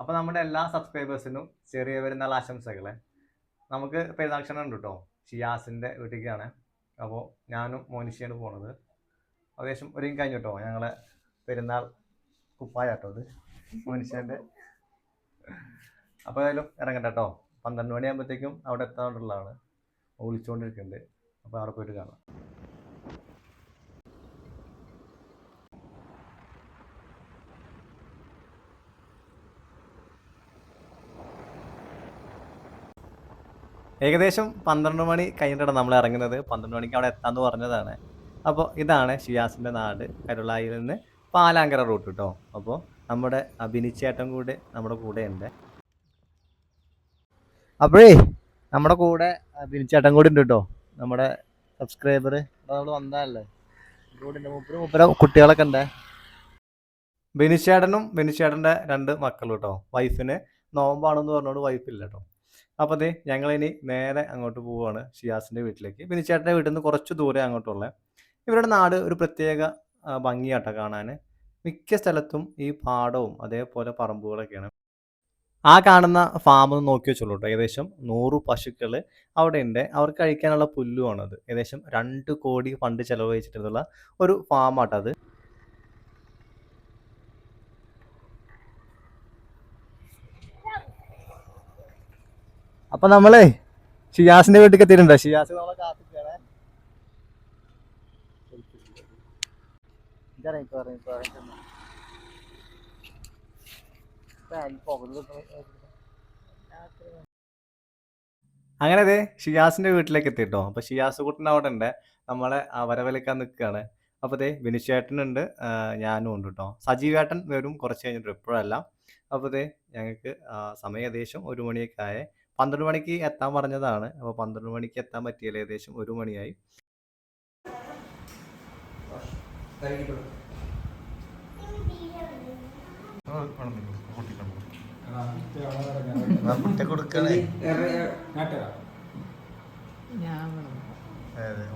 അപ്പോൾ നമ്മുടെ എല്ലാ സബ്സ്ക്രൈബേഴ്സിനും ചെറിയ പെരുന്നാൾ ആശംസകളെ. നമുക്ക് പെരുന്നാൾ ക്ഷണം ഉണ്ട് കേട്ടോ ഷിയാസിന്റെ വീട്ടിലേക്കാണ്. അപ്പോൾ ഞാനും മോനിഷിയാണ് പോണത്. ഏകദേശം ഒരു കഴിഞ്ഞു കേട്ടോ ഞങ്ങളെ പെരുന്നാൾ കുപ്പായ കേട്ടോ അത്. മോനിഷേന്റെ അപ്പോൾ ഏതായാലും ഇറങ്ങട്ടെ കേട്ടോ പന്ത്രണ്ട് മണിയാകുമ്പോഴത്തേക്കും അവിടെ എത്താനുള്ളതാണ്. വിളിച്ചുകൊണ്ടിരിക്കുന്നുണ്ട് അപ്പോൾ അവിടെ പോയിട്ട് കാണാം. ഏകദേശം പന്ത്രണ്ട് മണി കഴിഞ്ഞിട്ടാണ് നമ്മൾ ഇറങ്ങുന്നത്. പന്ത്രണ്ട് മണിക്ക് അവിടെ എത്താന്ന് പറഞ്ഞതാണ്. അപ്പോൾ ഇതാണ് ഷിയാസിന്റെ നാട് കരുളായിൽ നിന്ന് പാലാങ്കര റൂട്ട് കേട്ടോ അപ്പോൾ നമ്മുടെ അഭിനിച്ചേട്ടൻ കൂടെ നമ്മുടെ കൂടെ ഉണ്ട് അപ്പോഴേ നമ്മുടെ കൂടെ അഭിനിച്ചേട്ടൻ കൂടെ ഉണ്ട് കേട്ടോ നമ്മുടെ സബ്സ്ക്രൈബർ നമ്മൾ വന്നതല്ലേ? കൂടെ ഉണ്ട്. കുട്ടികളൊക്കെ ഉണ്ട്. ബിനിച്ചേട്ടനും ബിനിച്ചേട്ടന്റെ രണ്ട് മക്കളും കേട്ടോ വൈഫിന് നോമ്പാണെന്ന് പറഞ്ഞോണ്ട് വൈഫില്ല കേട്ടോ അപ്പോൾ അതെ ഇനി നേരെ അങ്ങോട്ട് പോവുകയാണ് ഷിയാസിന്റെ വീട്ടിലേക്ക്. പിന്നെ ചേട്ടന്റെ വീട്ടിൽ നിന്ന് കുറച്ച് ദൂരെ അങ്ങോട്ടുള്ള ഇവരുടെ നാട് ഒരു പ്രത്യേക ആ, ഭംഗിയാട്ടോ കാണാൻ മിക്ക സ്ഥലത്തും ഈ പാടവും അതേപോലെ പറമ്പുകളൊക്കെയാണ്. ആ കാണുന്ന ഫാം ഒന്ന് നോക്കി വെച്ചോളൂ കേട്ടോ ഏകദേശം നൂറ് പശുക്കൾ അവിടെ ഉണ്ട് അവർക്ക് കഴിക്കാനുള്ള പുല്ലുമാണത് ഏകദേശം രണ്ട് കോടി ഫണ്ട് ചെലവഴിച്ചിട്ടുള്ള ഒരു ഫാമാട്ടോ അപ്പൊ നമ്മളെ ഷിയാസിന്റെ വീട്ടിൽ എത്തിയിട്ടുണ്ടോ. ഷിയാസ് നമ്മളെ അങ്ങനെ അതെ ഷിയാസിന്റെ വീട്ടിലേക്ക് എത്തിട്ടോ അപ്പൊ ഷിയാസ് കുട്ടൻ അവിടെ ഉണ്ട്. നമ്മളെ വരവിലേക്കാൻ നിൽക്കുകയാണ്. അപ്പൊ അതെ ബിനിച്ചേട്ടനുണ്ട് ഉണ്ട് ഞാനും ഉണ്ട് കേട്ടോ സജീവേട്ടൻ വരും കുറച്ച് കഴിഞ്ഞിട്ട് ഇപ്പോഴല്ല. അപ്പൊ അതെ ഞങ്ങൾക്ക് സമയം ഏകദേശം ഒരു മണിയൊക്കെ ആയേ. പന്ത്രണ്ട് മണിക്ക് എത്താൻ പറഞ്ഞതാണ്. അപ്പോൾ പന്ത്രണ്ട് മണിക്ക് എത്താൻ പറ്റിയില്ല? ഏകദേശം ഒരു മണിയായി.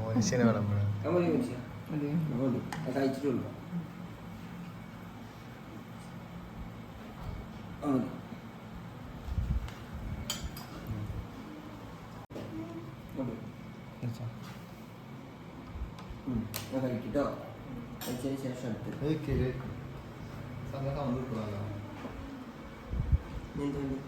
മനുഷ്യനെ കഴിക്കട്ടോ. കഴിച്ചതിന് ശേഷം അടുത്ത് എന്തുകൊണ്ട്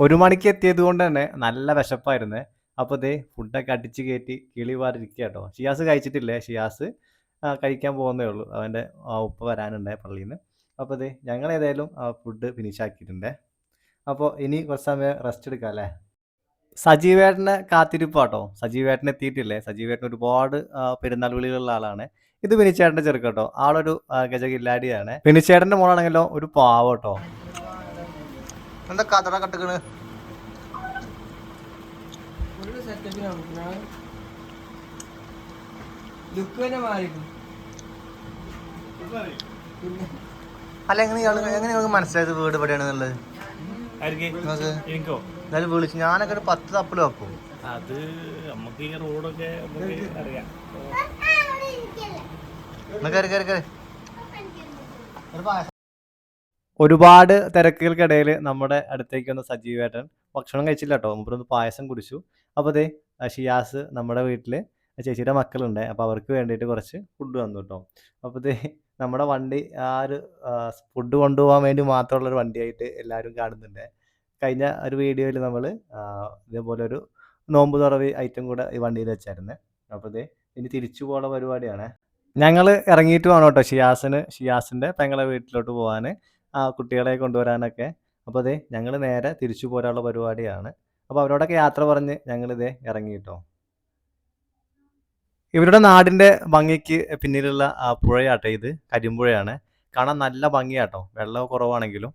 ഒരു മണിക്ക് എത്തിയത് കൊണ്ട് തന്നെ നല്ല വിശപ്പായിരുന്നു. അപ്പോൾ ദേ ഫുഡൊക്കെ അടിച്ച് കയറ്റി കിളി പാറിരിക്കുക ഷിയാസ് കഴിച്ചിട്ടില്ലേ? ഷിയാസ്? കഴിക്കാൻ പോകുന്നേ ഉള്ളൂ. അവന്റെ ഉപ്പ വരാനുണ്ടേ പള്ളിയിൽ നിന്ന് അപ്പോൾ ദേ ഞങ്ങൾ ഏതായാലും ഫുഡ് ഫിനിഷ് ആക്കിയിട്ടുണ്ട്. അപ്പോൾ ഇനി കുറച്ച് സമയം റെസ്റ്റ് എടുക്കാം അല്ലേ? സജീവേട്ടനെ കാത്തിരിപ്പാട്ടോ. സജീവേട്ടൻ എത്തിയിട്ടില്ലേ? സജീവേട്ടൻ ഒരുപാട് പെരുന്നാൾ വിളികളുള്ള ആളാണ്. ഇത് വിനിച്ചേട്ടന്റെ ചെറുക്കട്ടോ. ആളൊരു ഗജകില്ലാടിയാണ് വിനിച്ചേട്ടന്റെ മോളാണെങ്കിലോ ഒരു പാവട്ടോ. എന്താ കഥട കട്ടുകണ് ഫുള്ള് സെറ്റപ്പിനാണ് ലുക്ക് തന്നെ മാറിക്കും അല്ല എങ്ങനെ എങ്ങനെ നിങ്ങൾക്ക് മനസ്സിലായത് വീട് എവിടെയാണെന്നുള്ളത് എനിക്കോ? എന്നാലും വിളിച്ചു ഞാനൊക്കെ ഒരു പത്ത് തപ്പിൽ വെക്കും. അത് നമുക്ക് ഈ റോഡൊക്കെ അറിയാം. കയറി കയറി ഒരുപാട് തിരക്കുകൾക്കിടയിൽ നമ്മുടെ അടുത്തേക്ക് വന്ന സജീവേട്ടൻ ഭക്ഷണം കഴിച്ചില്ല കേട്ടോ. മുമ്പൊന്ന് പായസം കുടിച്ചു. അപ്പോൾ അതെ ഷിയാസ് നമ്മുടെ വീട്ടിൽ ചേച്ചിയുടെ മക്കളുണ്ട്. അപ്പോൾ അവർക്ക് വേണ്ടിയിട്ട് കുറച്ച് ഫുഡ് വന്നു കേട്ടോ അപ്പോൾ ഇത് നമ്മുടെ വണ്ടി ആ ഒരു ഫുഡ് കൊണ്ടുപോകാൻ വേണ്ടി മാത്രമുള്ള ഒരു വണ്ടിയായിട്ട് എല്ലാവരും കാണുന്നുണ്ട്. കഴിഞ്ഞ ഒരു വീഡിയോയിൽ നമ്മൾ ഇതേപോലെ ഒരു നോമ്പ് തുറവി ഐറ്റം കൂടെ ഈ വണ്ടിയിൽ വെച്ചായിരുന്നു. അപ്പോൾ ഇത് ഇനി തിരിച്ചു പോകുന്ന പരിപാടിയാണ്. ഞങ്ങൾ ഇറങ്ങിയിട്ട് വേണം കേട്ടോ ഷിയാസിന് ഷിയാസിന്റെ പെങ്ങളെ വീട്ടിലോട്ട് പോകാൻ ആ കുട്ടികളെ കൊണ്ടുവരാനൊക്കെ. അപ്പോൾ അതെ ഞങ്ങൾ നേരെ തിരിച്ചു പോരാനുള്ള പരിപാടിയാണ്. അപ്പോൾ അവരോടൊക്കെ യാത്ര പറഞ്ഞ് ഞങ്ങളിതേ ഇറങ്ങി കേട്ടോ ഇവരുടെ നാടിന്റെ ഭംഗിക്ക് പിന്നിലുള്ള പുഴയാട്ടെ ഇത് കരിമ്പുഴയാണ്. കാണാൻ നല്ല ഭംഗിയാട്ടോ. വെള്ളം കുറവാണെങ്കിലും.